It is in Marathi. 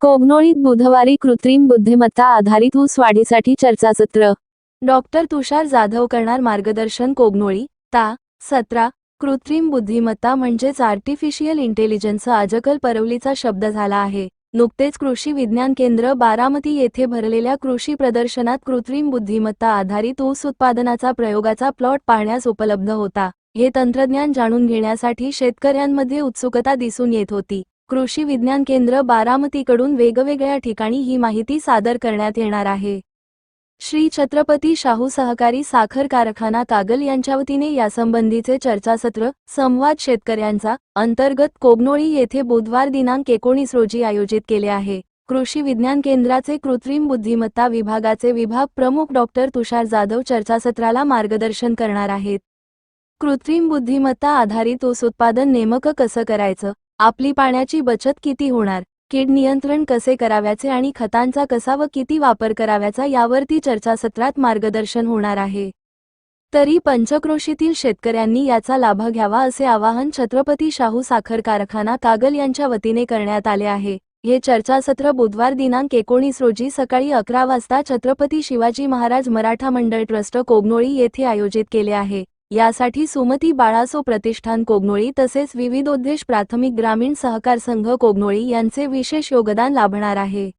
कोगनोळीत बुधवारी कृत्रिम बुद्धिमत्ता आधारित ऊस वाढीसाठी चर्चासत्र. डॉक्टर तुषार जाधव करणार मार्गदर्शन कोगनोळी ता. सतरा. कृत्रिम बुद्धिमत्ता म्हणजेच आर्टिफिशियल इंटेलिजन्स आजकल परवलीचा शब्द झाला आहे. नुकतेच कृषी विज्ञान केंद्र बारामती येथे भरलेल्या कृषी प्रदर्शनात कृत्रिम बुद्धिमत्ता आधारित ऊस उत्पादनाचा प्रयोगाचा प्लॉट पाहण्यास उपलब्ध होता. हे तंत्रज्ञान जाणून घेण्यासाठी शेतकऱ्यांमध्ये उत्सुकता दिसून येत होती. कृषी विज्ञान केंद्र बारामतीकडून वेगवेगळ्या ठिकाणी ही माहिती सादर करण्यात येणार आहे. श्री छत्रपती शाहू सहकारी साखर कारखाना कागल यांच्या वतीने यासंबंधीचे चर्चासत्र संवाद शेतकऱ्यांचा अंतर्गत कोगनोळी येथे बुधवार दिनांक एकोणीस रोजी आयोजित केले आहे. कृषी विज्ञान केंद्राचे कृत्रिम बुद्धिमत्ता विभागाचे विभाग प्रमुख डॉक्टर तुषार जाधव चर्चासत्राला मार्गदर्शन करणार आहेत. कृत्रिम बुद्धिमत्ता आधारित ऊस उत्पादन नेमकं कसं करायचं? आपली पाण्याची बचत किती होणार? कीड नियंत्रण कसे कराव्याचे आणि खतांचा कसा व किती वापर कराव्याचा यावरती चर्चासत्रात मार्गदर्शन होणार आहे. तरी पंचक्रोशीतील शेतकऱ्यांनी याचा लाभ घ्यावा असे आवाहन छत्रपती शाहू साखर कारखाना कागल यांच्या वतीने करण्यात आले आहे. हे चर्चासत्र बुधवार दिनांक एकोणीस रोजी सकाळी अकरा वाजता छत्रपती शिवाजी महाराज मराठा मंडळ ट्रस्ट कोगनोळी येथे आयोजित केले आहे. यासाठी सुमती बाळासो प्रतिष्ठान कोगनोळी तसेच विविधोद्देश प्राथमिक ग्रामीण सहकार संघ कोगनोळी यांचे विशेष योगदान लाभणार आहे.